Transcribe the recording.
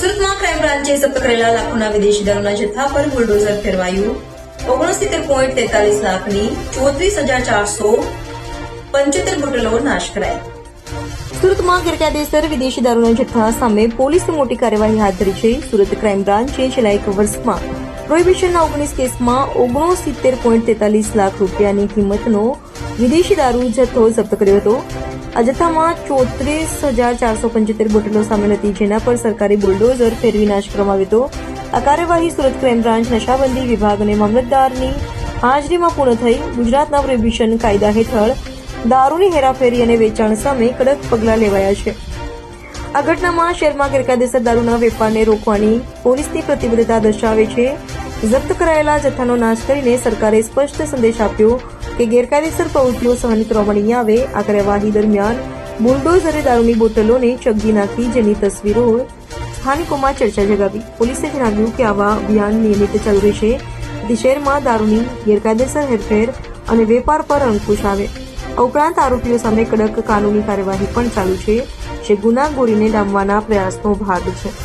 સુરતમાં ક્રાઇમ બ્રાન્ચે જપ્ત કરેલા લાખોના વિદેશી દારૂના જથ્થા પર બુલડોઝર ફેરવાયું. ઓગણસિત્તેર પોઈન્ટ તેતાલીસ લાખની ચોત્રીસ હજાર ચારસો પંચોતેર બોટલો નાશ કરાઈ. સુરતમાં ગેરકાયદેસર વિદેશી દારૂના જથ્થા સામે પોલીસે મોટી કાર્યવાહી હાથ ધરી છે. સુરત ક્રાઇમ બ્રાન્ચે છેલ્લા એક વર્ષમાં પ્રોહિબિશનના ઓગણીસ કેસમાં ઓગણસિત્તેર પોઈન્ટ તેતાલીસ લાખ રૂપિયાની કિંમતનો વિદેશી દારૂ જથ્થો જપ્ત કર્યો હતો. આ જથ્થામાં ચોત્રીસ હજાર ચારસો પંચોતેર બોટલો સામેલ હતી, જેના પર સરકારી બુલડોઝર ફેરવી નાશ કરવામાં આવ્યો હતો. આ કાર્યવાહી સુરત ક્રાઇમ બ્રાન્ચ નશાબંધી વિભાગ અને મામલતદારની હાજરીમાં પૂર્ણ થઈ. ગુજરાતના પ્રોહિબિશન કાયદા હેઠળ દારૂની હેરાફેરી અને વેચાણ સામે કડક પગલાં લેવાયા છે. આ ઘટનામાં શહેરમાં ગેરકાયદેસર દારૂના વેપારને રોકવાની પોલીસની પ્રતિબદ્ધતા દર્શાવે છે. જપ્ત કરાયેલા જથ્થાનો નાશ કરીને સરકારે સ્પષ્ટ સંદેશ આપ્યો. કે ગેરકાયદેસર પ્રવૃત્તિઓ સહન કરવામાં આવે. આ કાર્યવાહી દરમિયાન બુલડોઝરે દારૂની બોટલોને ચગી નાખી જેની તસવીરો સ્થાનિકોમાં ચર્ચા જગાવી. પોલીસે જણાવ્યું કે આવા અભિયાન નિયમિત ચાલુ રહેશે. જેથી શહેરમાં દારૂની ગેરકાયદેસર હેરફેર અને વેપાર પર અંકુશ આવે. આ ઉપરાંત આરોપીઓ સામે કડક કાનૂની કાર્યવાહી પણ ચાલુ છે. જે ગુનાખોરીને ડામવાના પ્રયાસનો ભાગ છે.